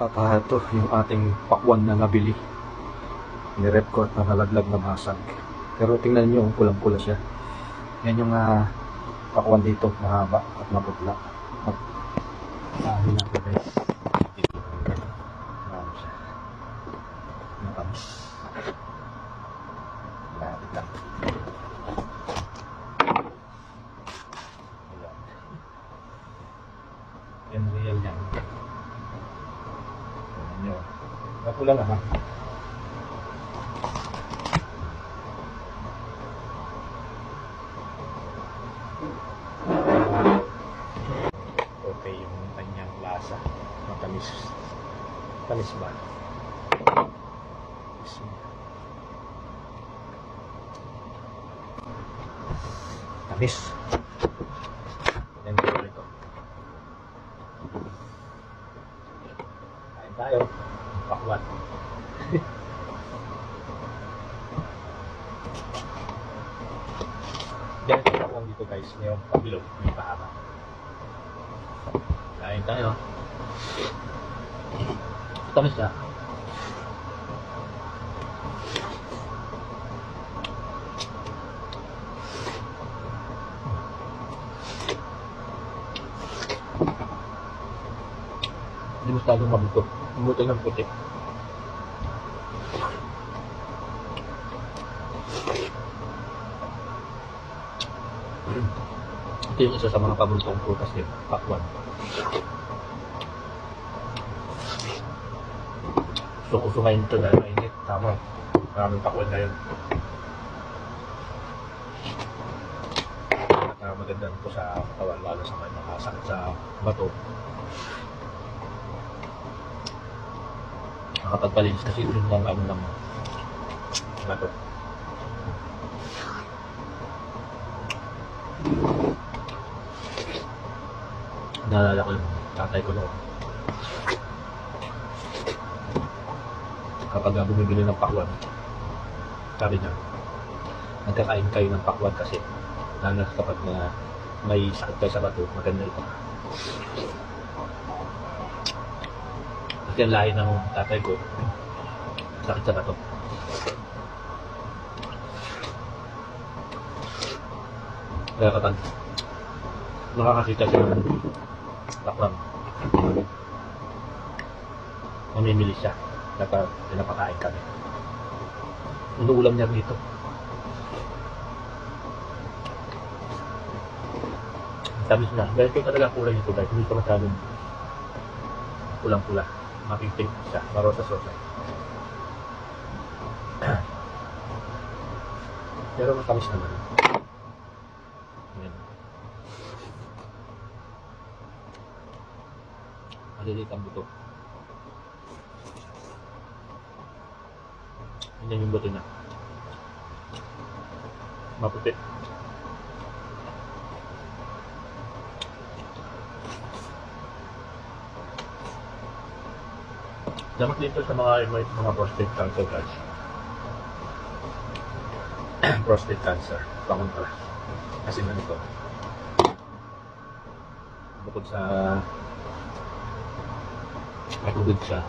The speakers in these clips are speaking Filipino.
At ah, ito yung ating pakwan na nabili. Nirep ko at nakalaglag na basag. Pero tingnan nyo, pulang-pula siya. Yan yung ah, pakwan dito, mahaba at maputla. At sabi natin guys. Marami siya. Matamis. Lapit lang. Ayan. Yan real yan. Tingnan nyo. Napula na ha. Okay yung kanyang lasa. Matamis. Tamis ba? Tamis. Yan ko ito. Kain. Pakwan. Yan ito pakwan dito guys. Mayroong pabilog. May pahaba. Kain tayo. Tamis na. Hindi masyadong mabuto. Mabuto ng puti. Ito yung isa sa mga paboritong prutas din, pakwan. So, uso ngayon ito dahil mainit. Tama. Maraming pakwan na yun. At uh, maganda ito sa katawan, lalo sa may makasakit sa bato. Nakapagpalinis kasi yun ng ano ng bato. Naalala ko yung tatay ko noon. Kapag bumibili ng pakwan, sabi niya, nagkakain kayo ng pakwan kasi lalo kapag na may sakit kayo sa bato, maganda ito. Kasi ang lahi ng tatay ko, sakit sa bato. Kaya kapag nakakakita siya ng taklang, mamimili siya kapag pinapakain kami. Inuulam niya dito. Tamis na. Dahil ito talaga kulay nito guys. Hindi ito masyadong pulang-pula. Mapipink siya. Marosas-rosas. Pero matamis naman. Yan. Maliliit ang buto. Yan yung buto niya. Maputi. Dapat dito sa mga mga prostate cancer guys. prostate cancer. Pangontra. Kasi na ito. Bukod sa matubig siya.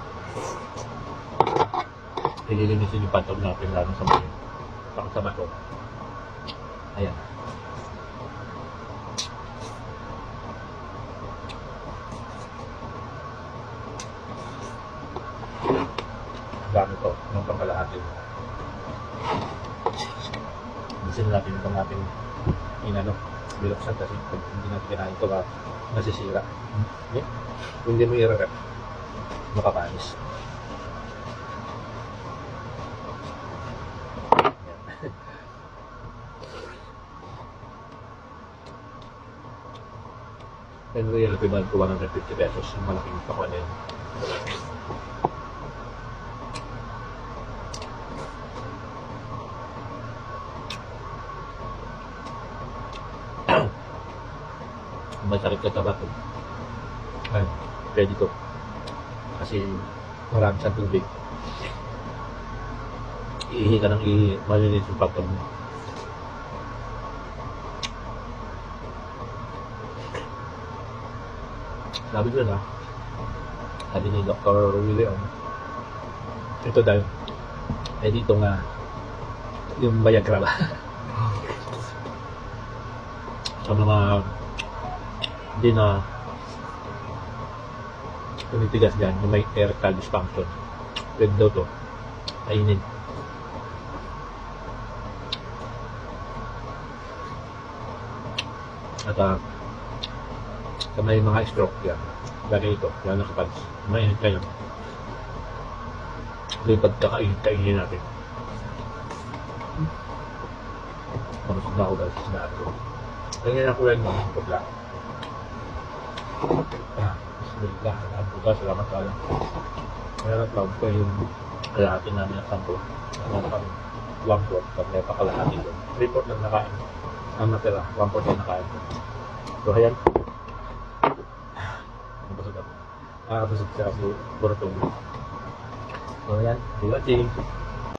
Nililinisin yung pantog natin lalo sa mga pang sa bato. Ayan. Dami to, ng pangkalahati. Bilisin natin itong ating inano, biloksan kasi pag hindi natin kinain ito, ba, nasisira. Hmm? Kung hindi mo i-rep, makapanis. And real equivalent to 150 pesos yung malaking pakwan na yun. Sakit ka sa bato, ay, pwede to. Kasi marami siyang tubig. Iihi ka ng iihi, malinis yung pagpag mo. Sabi ko na, Sabi ni Dr. William, ito daw, eh dito nga, yung Viagra ba? sa mga hindi na tumitigas dyan, yung may erectile dysfunction. Pwede daw to, kainin. At ah, sa may mga stroke yan, lagay ito, yan ang kapads. Mainit kayo. Ito yung pagkakain, kainin natin. Kamusta na ako dahil sa sinabi ko. Ganyan ako yan mga pagla. Ah, Bismillah, alhamdulillah, salamat ka lang. Kaya na-cloud ko yung kalahati namin ng sampo. Ano kami, one fourth, pag may pakalahati doon. Three fourth lang nakain. Ang natira, one fourth lang nakain. So, ayan. Nabusog ako. Ah, busog siya si Borotong. So, ayan. See you watching.